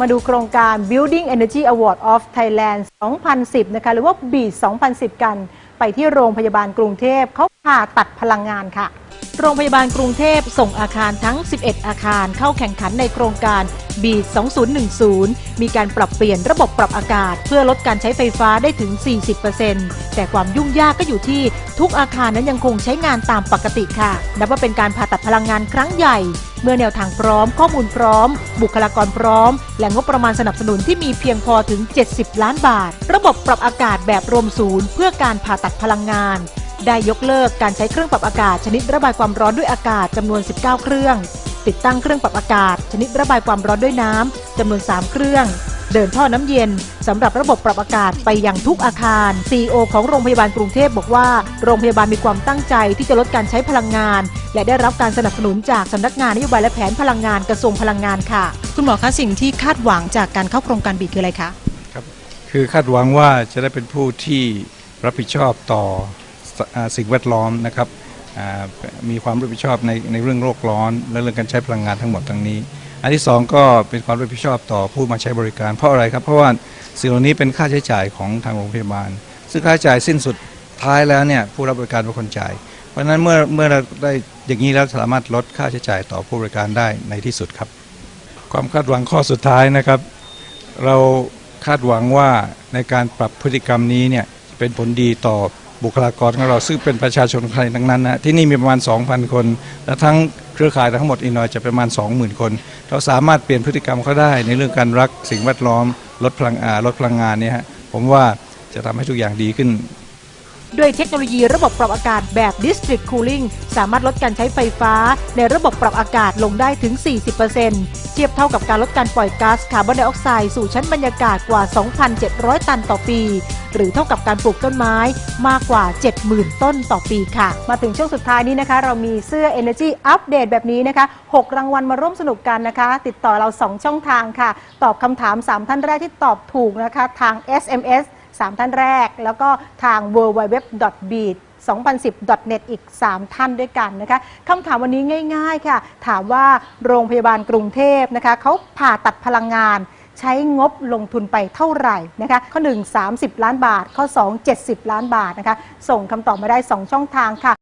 มาดูโครงการ Building Energy Award of Thailand 2010 นะคะ หรือว่า BEAT 2010 กัน ไปที่โรงพยาบาลกรุงเทพเขาผ่าตัดพลังงานค่ะ โรงพยาบาลกรุงเทพส่งอาคารทั้ง 11 อาคารเข้าแข่งขันในโครงการ b 2010 มีการปรับเปลี่ยนระบบปรับอากาศ เพื่อลดการใช้ไฟฟ้าได้ถึง 40%แต่ความยุ่งยากก็อยู่ที่ทุกอาคารนั้นยังคงใช้งานตามปกติค่ะ นับว่าเป็นการผ่าตัดพลังงานครั้งใหญ่ เมื่อแนวทางพร้อม ข้อมูลพร้อม บุคลากรพร้อม และงบประมาณสนับสนุนที่มีเพียงพอถึง 70 ล้านบาท ระบบปรับอากาศแบบรวมศูนย์ เพื่อการผ่าตัดพลังงาน ได้ยกเลิกการใช้เครื่องปรับอากาศชนิดระบายความร้อนด้วยอากาศจำนวน 19 เครื่อง ติดตั้งเครื่องปรับอากาศ ชนิดระบายความร้อนด้วยน้ำจำนวน 3 เครื่อง เดินท่อน้ำเย็นสำหรับระบบปรับอากาศไปยังทุกอาคาร CEO ของโรงพยาบาลกรุงเทพบอกว่า โรงพยาบาลมีความตั้งใจที่จะลดการใช้พลังงาน และได้รับการสนับสนุนจากสำนักงานนโยบายและแผนพลังงานกระทรวงพลังงานค่ะ คุณหมอคะสิ่งที่คาดหวังจากการเข้าโครงการบีคืออะไรคะครับคือคาดหวังว่าจะได้เป็นผู้ที่รับผิดชอบต่อ สิ่งแวดล้อมนะครับมีความรับผิดชอบในในเรื่องโลกร้อน และเรื่องการใช้พลังงานทั้งหมดทั้งนี้ อันที่สองก็เป็นความรับผิดชอบต่อผู้มาใช้บริการเพราะอะไรครับ เพราะว่าสิ่งเหล่านี้เป็นค่าใช้จ่ายของทางโรงพยาบาล ซึ่งค่าใช้จ่ายสิ้นสุดท้ายแล้วเนี่ยผู้รับบริการเป็นคนจ่าย เพราะฉะนั้นเมื่อเมื่อเราได้อย่างนี้แล้วสามารถลดค่าใช้จ่ายต่อผู้บริการได้ในที่สุดครับ ความคาดหวังข้อสุดท้ายนะครับ เราคาดหวังว่าในการปรับพฤติกรรมนี้เนี่ยเป็นผลดีต่อ บุคลากรของเราซึ่งเป็นประชาชนไทยทั้งนั้นนะที่นี่มีประมาณ 2,000 คน และทั้งเครือข่ายทั้งหมดอีกหน่อยจะประมาณ 20,000 คน เราสามารถเปลี่ยนพฤติกรรมเขาได้ ในเรื่องการรักสิ่งแวดล้อม ลดพลังอาลดพลังงานเนี่ยฮะผมว่าจะทำให้ทุกอย่างดีขึ้นด้วยเทคโนโลยีระบบปรับอากาศแบบ District Cooling สามารถลดการใช้ไฟฟ้า ในระบบปรับอากาศลงได้ถึง 40%เทียบเท่ากับการลดการปล่อยก๊าซคาร์บอนไดออกไซด์สู่ชั้นบรรยากาศกว่า 2,700 ตันต่อปี หรือเท่ากับการปลูกต้นไม้มากกว่า 70,000 ต้นต่อปีค่ะ มาถึงช่วงสุดท้ายนี้นะคะ เรามีเสื้อ Energy Update แบบนี้นะคะ 6 รางวัลมาร่วมสนุกกันนะคะ ติดต่อเรา 2 ช่องทางค่ะ ตอบคำถาม 3 ท่านแรกที่ตอบถูกนะคะ ทาง SMS 3 ท่านแรก แล้วก็ทาง w w w b e a t 2010.net อีก 3 ท่านด้วยกันนะคะคำถามวันนี้ง่าย ๆ ค่ะ ถามว่าโรงพยาบาลกรุงเทพนะคะเขาผ่าตัดพลังงาน ใช้งบลงทุนไปเท่าไหร่นะคะข้อ 1 30 ล้านบาท ข้อ 2 70 ล้านบาทนะคะส่งคำตอบมาได้ 2 ช่องทางค่ะ